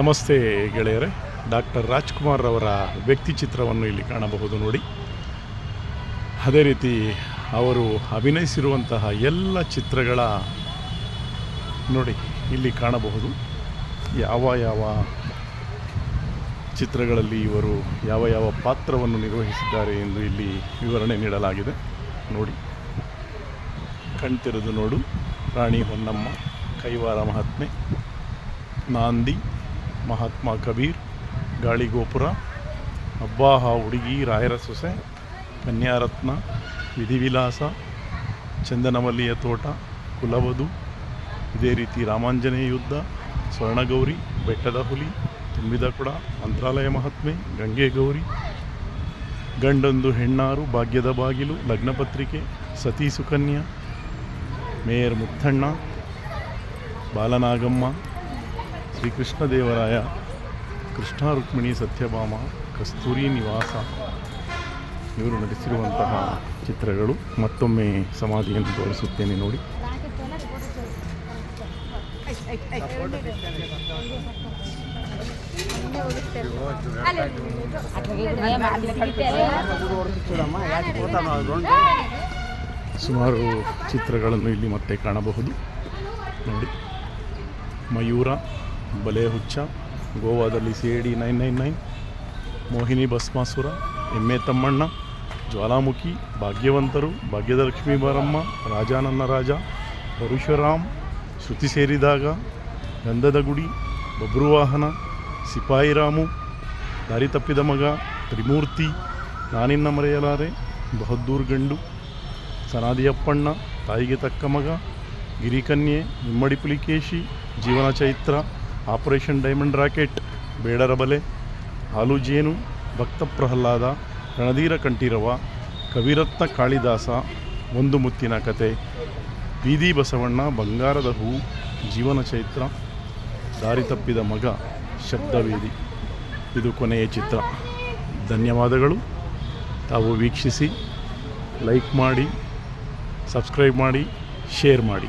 ನಮಸ್ತೆ ಗೆಳೆಯರೆ, ಡಾಕ್ಟರ್ ರಾಜ್ಕುಮಾರ್ ಅವರ ವ್ಯಕ್ತಿ ಚಿತ್ರವನ್ನು ಇಲ್ಲಿ ಕಾಣಬಹುದು ನೋಡಿ. ಅದೇ ರೀತಿ ಅವರು ಅಭಿನಯಿಸಿರುವಂತಹ ಎಲ್ಲ ಚಿತ್ರಗಳ ನೋಡಿ ಇಲ್ಲಿ ಕಾಣಬಹುದು. ಯಾವ ಯಾವ ಚಿತ್ರಗಳಲ್ಲಿ ಇವರು ಯಾವ ಯಾವ ಪಾತ್ರವನ್ನು ನಿರ್ವಹಿಸಿದ್ದಾರೆ ಎಂದು ಇಲ್ಲಿ ವಿವರಣೆ ನೀಡಲಾಗಿದೆ. ನೋಡಿ ಕಣ್ತೆರೆದು ನೋಡು. ರಾಣಿ ಹೊನ್ನಮ್ಮ, ಕೈವಾರ ಮಹಾತ್ಮೆ, ನಾಂದಿ ಮಹಾತ್ಮ ಕಬೀರ್ ಗಾಳಿಗೋಪುರ ಅಬ್ಬಾಹ ಹುಡುಗಿ ರಾಯರ ಸೊಸೆ, ಕನ್ಯಾರತ್ನ, ವಿಧಿವಿಲಾಸ ಚಂದನವಲ್ಲಿಯ ತೋಟ, ಕುಲವಧು, ಇದೇ ರೀತಿ ರಾಮಾಂಜನೇಯ ಯುದ್ಧ, ಸ್ವರ್ಣಗೌರಿ, ಬೆಟ್ಟದ ಹುಲಿ, ತುಂಬಿದ ಕೊಡ, ಮಂತ್ರಾಲಯ ಮಹಾತ್ಮೆ, ಗಂಗೆ ಗೌರಿ, ಗಂಡೊಂದು ಹೆಣ್ಣಾರು, ಭಾಗ್ಯದ ಬಾಗಿಲು ಲಗ್ನಪತ್ರಿಕೆ ಸತಿ ಸುಕನ್ಯಾ ಮೇಯರ್ ಮುತ್ತಣ್ಣ ಬಾಲನಾಗಮ್ಮ ಶ್ರೀಕೃಷ್ಣದೇವರಾಯ ಕೃಷ್ಣ ರುಕ್ಮಿಣಿ ಸತ್ಯಭಾಮ, ಕಸ್ತೂರಿ ನಿವಾಸ ಇವರು ನಟಿಸಿರುವಂತಹ ಚಿತ್ರಗಳು. ಮತ್ತೊಮ್ಮೆ ಸಮಾಧಿಯನ್ನು ತೋರಿಸುತ್ತೇನೆ ನೋಡಿ. ಸುಮಾರು ಚಿತ್ರಗಳನ್ನು ಇಲ್ಲಿ ಮತ್ತೆ ಕಾಣಬಹುದು. ನೋಡಿ, ಮಯೂರ ಬಲೆ ಹುಚ್ಚ ಗೋವಾದಲ್ಲಿ C I D nine nine nine, Mohini Bhasmasura Emme Thammanna, Jwalamukhi, ಭಾಗ್ಯವಂತರು ಭಾಗ್ಯದ ಲಕ್ಷ್ಮೀ ಬಾರಮ್ಮ ರಾಜಾನನ್ನ ರಾಜ, ಪರಶುರಾಮ್, ಶ್ರುತಿ ಸೇರಿದಾಗ ಗಂಧದ ಗುಡಿ ಬಬ್ರುವಾಹನ ಸಿಪಾಯಿ ರಾಮು, ದಾರಿ ತಪ್ಪಿದ ಮಗ, ತ್ರಿಮೂರ್ತಿ, ನಾನಿನ್ನ ಮರೆಯಲಾರೆ, ಬಹದ್ದೂರ್ ಗಂಡು ಸನಾದಿಯಪ್ಪಣ್ಣ ತಾಯಿಗೆ ತಕ್ಕ ಮಗ, ಗಿರಿಕನ್ಯೆ ಇಮ್ಮಡಿ ಪುಲಿಕೇಶಿ, ಜೀವನ ಚೈತ್ರ ಆಪರೇಷನ್ ಡೈಮಂಡ್ ರಾಕೆಟ್, ಬೇಡರ ಬಲೆ ಹಾಲು ಜೇನು ಭಕ್ತ ಪ್ರಹ್ಲಾದ ರಣಧೀರ ಕಂಠೀರವ, ಕವಿರತ್ನ ಕಾಳಿದಾಸ, ಒಂದು ಮುತ್ತಿನ ಕತೆ, ಬೀದಿ ಬಸವಣ್ಣ, ಬಂಗಾರದ ಹೂ, ಜೀವನ ಚೈತ್ರ, ದಾರಿ ತಪ್ಪಿದ ಮಗ, ಶಬ್ದವೇದಿ. ಇದು ಕೊನೆಯ ಚಿತ್ರ. ಧನ್ಯವಾದಗಳು. ತಾವು ವೀಕ್ಷಿಸಿ, ಲೈಕ್ ಮಾಡಿ, ಸಬ್ಸ್ಕ್ರೈಬ್ ಮಾಡಿ, ಶೇರ್ ಮಾಡಿ.